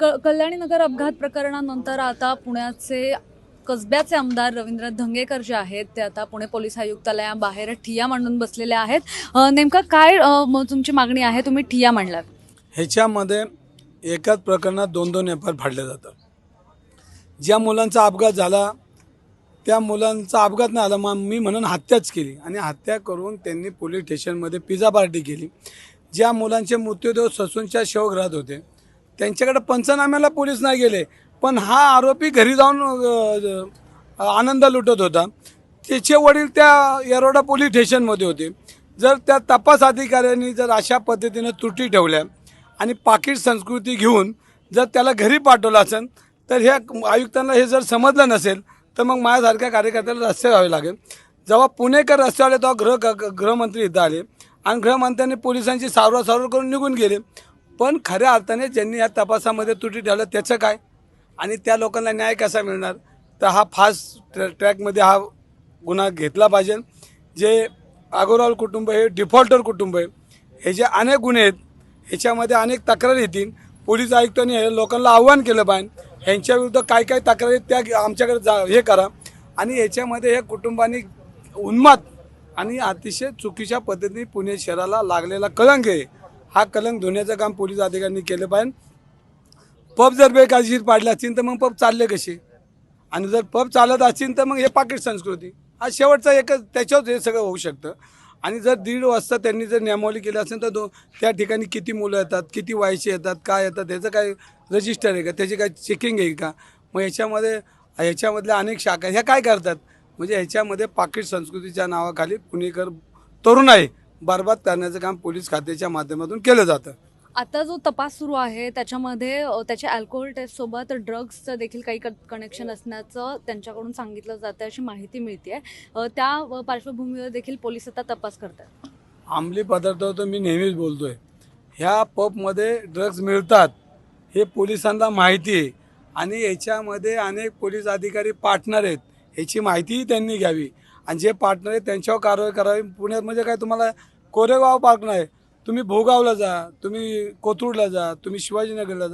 क कल्याणी नगर अपघात प्रकरणानंतर आता पुण्याचे कसब्याचे आमदार रवींद्र धंगेकर जे आहेत ते आता पुणे पोलीस आयुक्तालयाबाहेर ठिया मांडून बसलेले आहेत. नेमकं काय तुमची मागणी आहे? तुम्ही ठिया मांडलात. ह्याच्यामध्ये एकाच प्रकरणात दोन दोन एफ आय फाडले जातात. ज्या मुलांचा अपघात झाला त्या मुलांचा अपघात नाही झाला मग मी म्हणून हत्याच केली आणि हत्या करून त्यांनी पोलीस स्टेशनमध्ये पिझ्झा पार्टी केली. ज्या मुलांचे मृत्यूदेव ससूनच्या शवगृहात होते त्यांच्याकडे पंचनाम्याला पोलीस नाही गेले. पण हा आरोपी घरी जाऊन आनंद लुटत होता. त्याचे वडील त्या येरोडा पोलीस स्टेशनमध्ये होते. जर त्या तपास अधिकाऱ्यांनी जर अशा पद्धतीनं त्रुटी ठेवल्या आणि पाकिट संस्कृती घेऊन जर त्याला घरी पाठवलं असेल तर ह्या आयुक्तांना हे जर समजलं नसेल तर मग माझ्यासारख्या कार्यकर्त्याला रस्ते जावे लागेल. जेव्हा पुणेकर रस्ते आले तेव्हा गृह ग- गृहमंत्री इथं आले. आणि गृहमंत्र्यांनी पोलिसांची सारवा सारवर करून निघून गेले. पण खऱ्या अर्थाने ज्यांनी या तपासामध्ये त्रुटी ठेवल्या त्याचं काय? आणि त्या लोकांना न्याय कसा मिळणार? तर हा फास्ट ट्रॅ ट्रॅकमध्ये हा गुन्हा घेतला पाहिजे. जे अगोरवाल कुटुंब हे डिफॉल्टर कुटुंब आहे हे जे अनेक गुन्हे आहेत ह्याच्यामध्ये अनेक तक्रारी येतील. पोलीस आयुक्तांनी हे लोकांना आव्हान केलं पाहिजे. ह्यांच्या विरुद्ध काय काय तक्रारी त्या आमच्याकडे जा हे करा. आणि याच्यामध्ये हे कुटुंबाने उन्माद आणि अतिशय चुकीच्या पद्धतीने पुणे शहराला लागलेला कलंक आहे. हा कलंक धुण्याचं काम पोलीस अधिकाऱ्यांनी केलं पाहिजे. पब जर बेकायदेशीर पाडले असतील तर मग पब चालले कसे? आणि जर पब चालत असतील तर मग हे पाकिट संस्कृती. हा शेवटचा एकच त्याच्यावर हे सगळं होऊ शकतं. आणि जर दीड वाजता त्यांनी जर नियमावली केली असेल तर दो त्या ठिकाणी किती मुलं येतात किती वयाची येतात काय येतात त्याचं काय रजिस्टर आहे का? त्याची काय चेकिंग आहे का? मग ह्याच्यामध्ये ह्याच्यामधल्या अनेक शाखा ह्या काय करतात? म्हणजे ह्याच्यामध्ये पाकिट संस्कृतीच्या नावाखाली पुणेकर तरुण आहे. बरबाद करण्याचं काम पोलीस खात्याच्या माध्यमातून केलं जातं. आता जो तपास सुरू आहे त्याच्यामध्ये त्याच्या अल्कोहोल टेस्ट सोबत ड्रग्सचं देखील काही कनेक्शन असण्याचं त्यांच्याकडून सांगितलं जातं अशी माहिती मिळते त्या पार्श्वभूमीवर देखील पोलीस आता तपास करतात अंमली पदार्थावर तर मी नेहमीच बोलतोय. ह्या पबमध्ये ड्रग्ज मिळतात हे पोलिसांना माहिती आहे. आणि याच्यामध्ये अनेक पोलीस अधिकारी पार्टनर आहेत ह्याची माहितीही त्यांनी घ्यावी. आणि जे पार्टनर आहे त्यांच्यावर कारवाई करावी. पुण्यात म्हणजे काय तुम्हाला कोरेगाव पार्क नाही. तुम्ही भोगावला जा तुम्ही कोथरूडला जा तुम्ही शिवाजीनगरला जा.